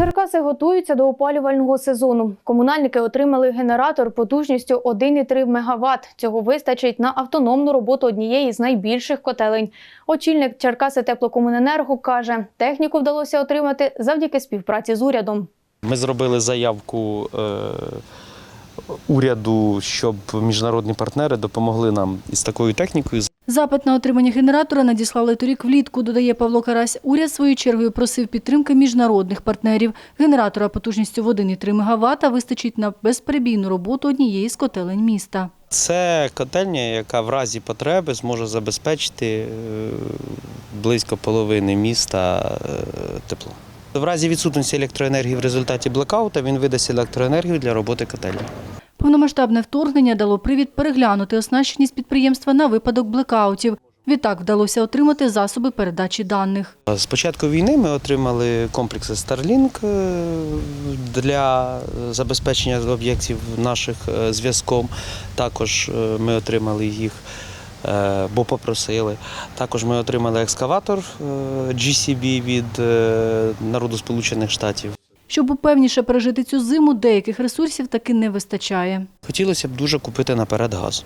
Черкаси готуються до опалювального сезону. Комунальники отримали генератор потужністю 1,3 МВт. Цього вистачить на автономну роботу однієї з найбільших котелень. Очільник Черкаси теплокомуненерго каже, техніку вдалося отримати завдяки співпраці з урядом. Ми зробили заявку е, уряду, щоб міжнародні партнери допомогли нам із такою технікою. Запит на отримання генератора надіслали торік влітку, додає Павло Карась. Уряд своєю чергою просив підтримки міжнародних партнерів. Генератора потужністю в 1,3 МВт вистачить на безперебійну роботу однієї з котелень міста. Це котельня, яка в разі потреби зможе забезпечити е, близько половини міста е, теплом. В разі відсутності електроенергії в результаті блекаута він видасть електроенергію для роботи котельні. Повномасштабне вторгнення дало привід переглянути оснащеність підприємства на випадок блекаутів. Відтак вдалося отримати засоби передачі даних. З початку війни ми отримали комплекси Starlink е, для забезпечення об'єктів наших е, зв'язком. Також е, ми отримали їх, бо попросили. Також ми отримали екскаватор GCB від народу Сполучених Штатів. Щоб упевніше пережити цю зиму, деяких ресурсів таки не вистачає. Хотілося б дуже купити наперед газ.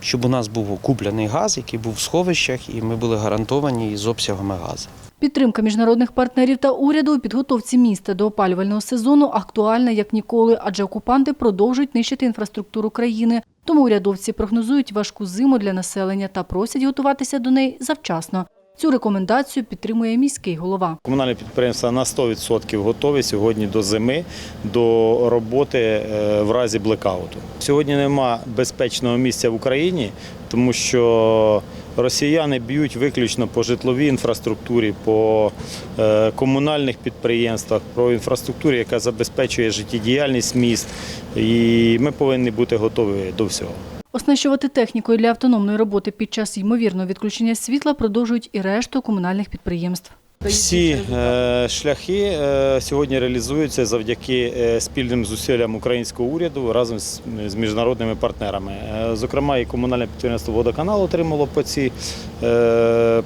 Щоб у нас був куплений газ, який був в сховищах, і ми були гарантовані з обсягами газу. Підтримка міжнародних партнерів та уряду у підготовці міста до опалювального сезону актуальна як ніколи, адже окупанти продовжують нищити інфраструктуру країни. Тому урядовці прогнозують важку зиму для населення та просять готуватися до неї завчасно. Цю рекомендацію підтримує міський голова. Комунальне підприємство на 100% готові сьогодні до зими, до роботи е, в разі блекауту. Сьогодні нема безпечного місця в Україні, тому що росіяни б'ють виключно по житловій інфраструктурі, по е, комунальних підприємствах, по інфраструктурі, яка забезпечує життєдіяльність міст. І ми повинні бути готові до всього. Оснащувати технікою для автономної роботи під час ймовірного відключення світла продовжують і решту комунальних підприємств. Всі е, шляхи е, сьогодні реалізуються завдяки е, спільним зусиллям українського уряду разом з, міжнародними партнерами. Зокрема, і комунальне підприємство Водоканал отримало по цій,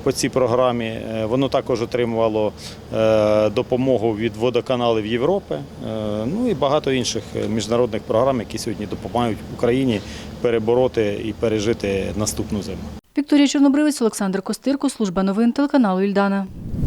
по цій програмі. Воно також отримувало допомогу від водоканалів Європи. Ну і багато інших міжнародних програм, які сьогодні допомагають Україні перебороти і пережити наступну зиму. Вікторія Чорнобривець, Олександр Костирко, служба новин телеканалу Ільдана.